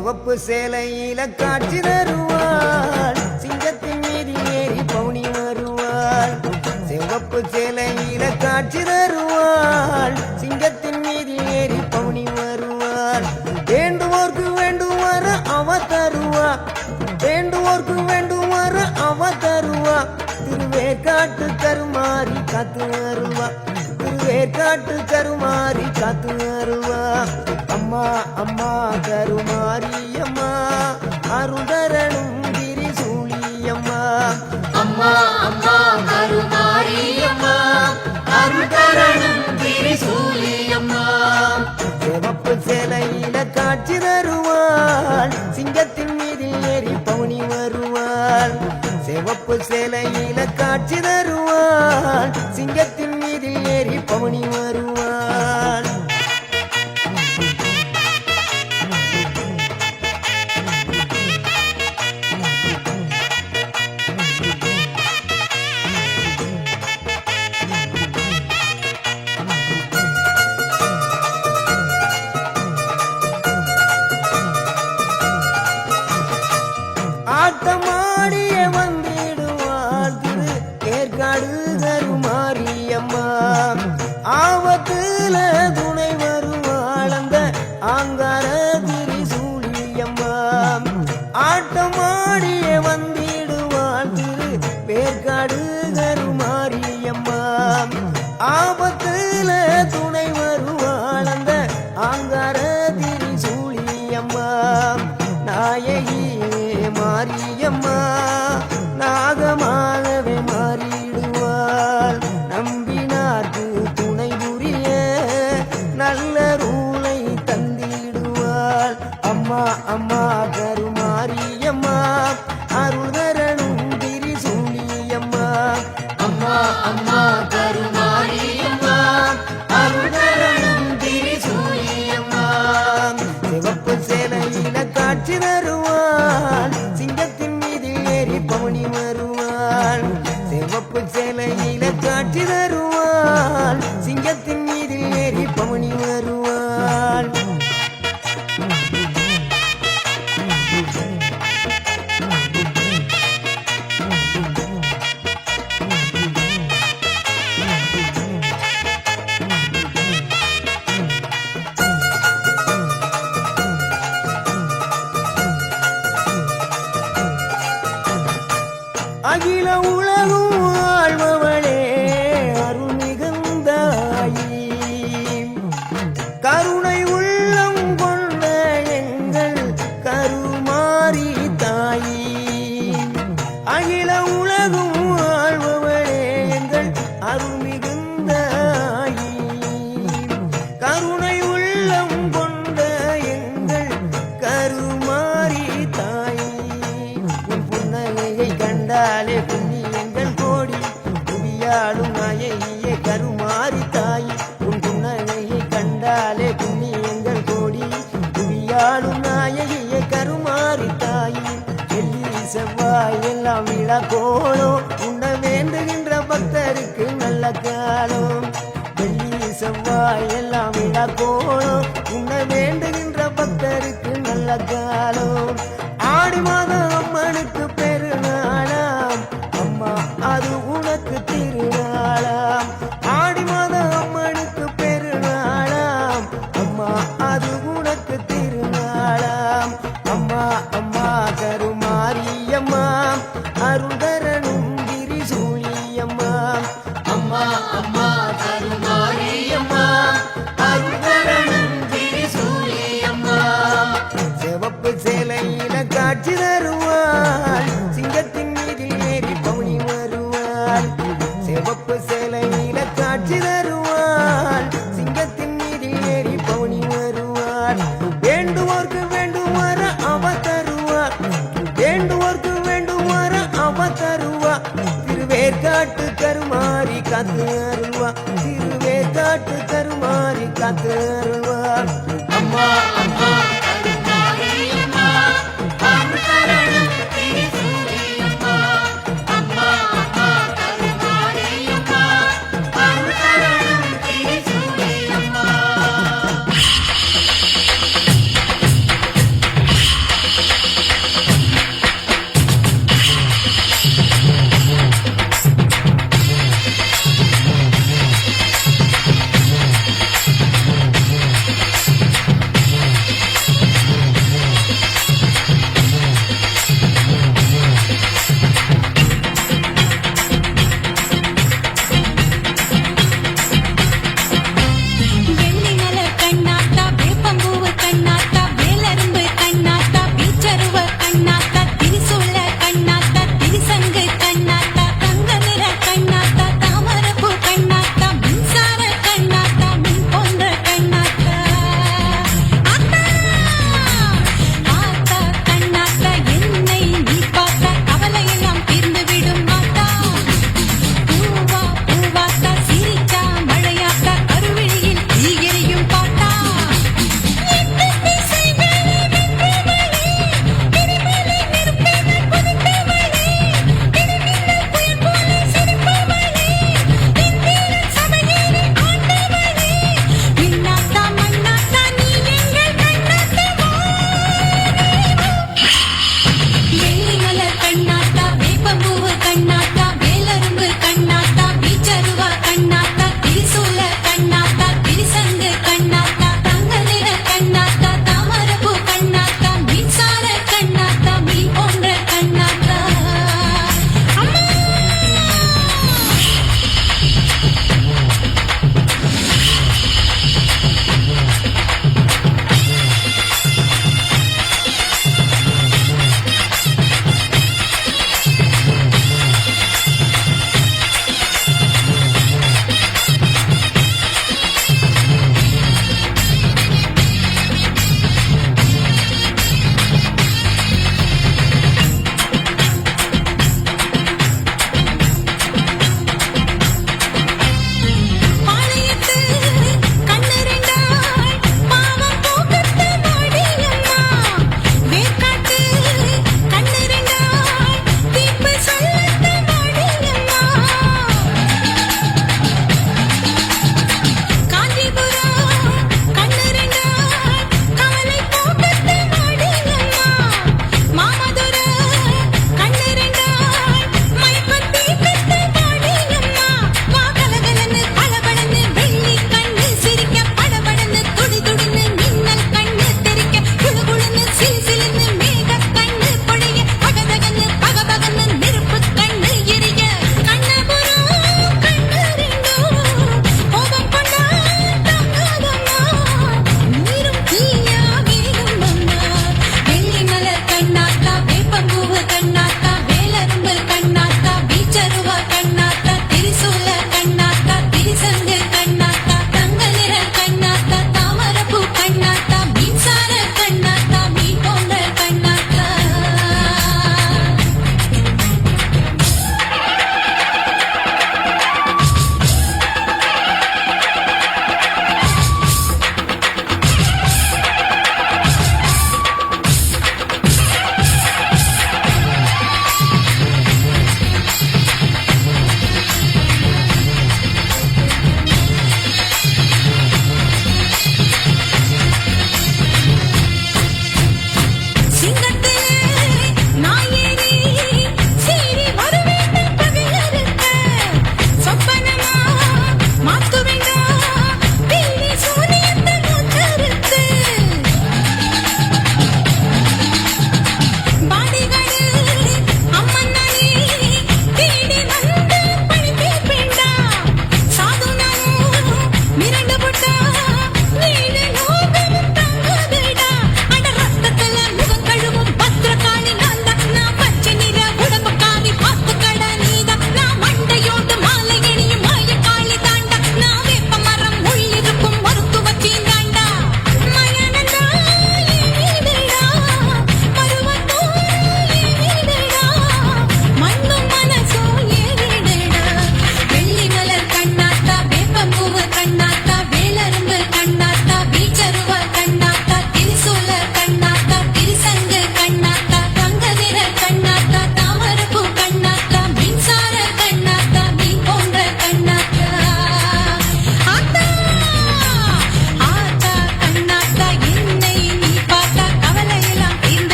சிவப்பு சேலையில காட்சி தருவாள். சிங்கத்தின் மீது ஏறி பவுனி வருவாள். சிவப்பு சேலையில காட்சி தருவாள். சிங்கத்தின் மீது ஏறி பவுனி வருவாள். வேண்டுவோர்க்கு வேண்டுவார அவ தருவா. வேண்டுவோர்க்கு வேண்டுவார அவ தருவா. திருவே காட்டு கருமாறி காத்து வருவா. திருவே காட்டு கருமாறி காத்து வருவா. அம்மா அம்மா கருமாரி அம்மா அருதரணும் திரிசூலியம்மா. அம்மா அம்மா கருமாரியம்மா அருள்தரணும் திரிசூலியம்மா. சிவப்பு சேலையில காட்சி தருவாள் சிங்கத்தின் மீது ஏறி பவுனி வருவாள். சிவப்பு சேலையில காட்சி தருவாள் சிங்கத்தின் மீது ஏறி பவுனி வருவாள். காடு தருமாரியம்மா ஆபத்துல தூ அகில உலகும் வாழ்பவளே அருள் மிகுந்தாயி கருணை உள்ளம் கொண்ட எங்கள் கருமாறி தாயி. அகில உலகும் வாழ்பவளே எங்கள் அருள் மிகுந்தாயி கருணை உள்ளம் கொண்ட எல்லாம் விழா கோலம் உண்ண வேண்டுகின்ற பக்தருக்கு நல்ல காலம். வெள்ளி செவ்வாய் எல்லாம் விழா கோலம் உண்ண வேண்டுகின்ற பக்தருக்கு நல்ல காலம். காத்து அருள்வா. திருவேற்காட்டு தருமாறி காத்து அருள்வா. அம்மா அம்மா.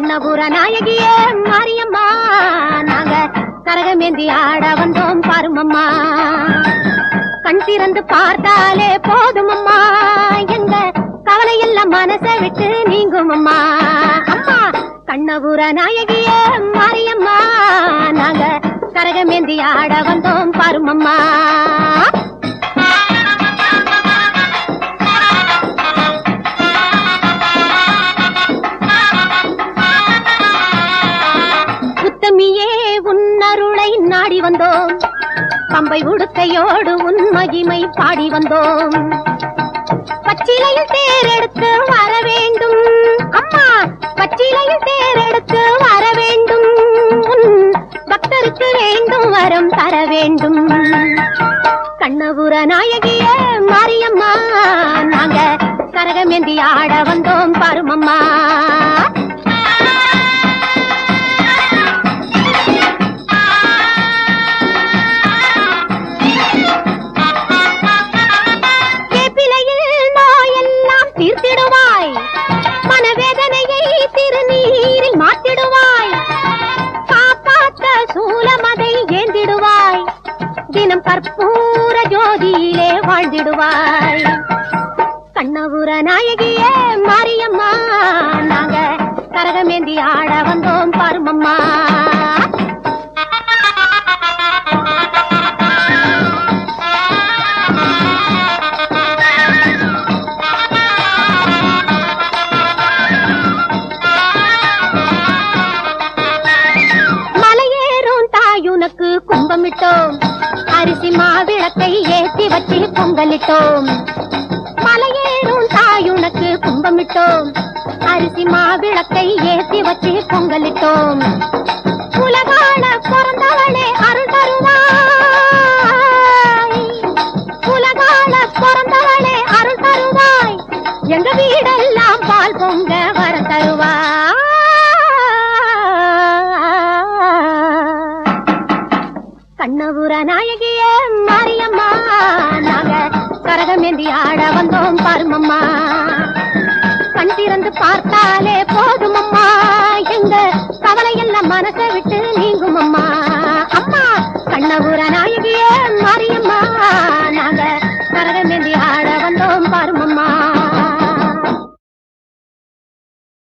கண்ணபுர நாயகியே மாரியம்மா. நாங்க கரகமேந்தி ஆட வந்தோம் பாருமம்மா. கண் திறந்து பார்த்தாலே போதுமம்மா. எங்க கவலை எல்லாம் மனசை விட்டு நீங்குமம்மா. அம்மா கண்ணபுர நாயகியே மாரியம்மா. நாங்க கரகமேந்தி ஆட வந்தோம் பாருமம்மா. பம்பை உடுக்கையோடு உன்மகிமை பாடி வந்தோம். பச்சிலையில் தேரெடுத்து வர வேண்டும். அம்மா பச்சிலையில் தேரெடுத்து வர வேண்டும். பக்தருக்கு வேண்டும் வரம் தர வேண்டும். கண்ணபுர நாயகிய மாரியம்மா நாங்க கரகமேந்தி ஆட வந்தோம் பருமம்மா. பூர ஜோதியிலே வாழ்ந்திடுவாய் கண்ணபுர நாயகியே மாரியம்மா நாங்க கரகமேந்தி ஆட வந்தோம் பாருமம்மா. பொங்கலுக்கு கும்பமிட்டோம். அரிசி மாவிளக்கை ஏற்றி வச்சு பொங்கலிட்டோம். மலையேறும் தாயுனக்கு கும்பமிட்டோம். அரிசி மாவிளக்கை ஏற்றி வச்சு பொங்கலிட்டோம். கண்ணபுர நாயகிய மாரியம்மா. நாங்க கரகமேந்தி ஆட வந்தோம் பாருமம்மா கண் திறந்து பார்த்தாலே போதுமம்மா. எங்க கவலை எல்லாம் மனசை விட்டு நீங்குமம்மா. அம்மா கண்ணபுர நாயகிய மாரியம்மா. நாங்க கரகமேந்தி ஆட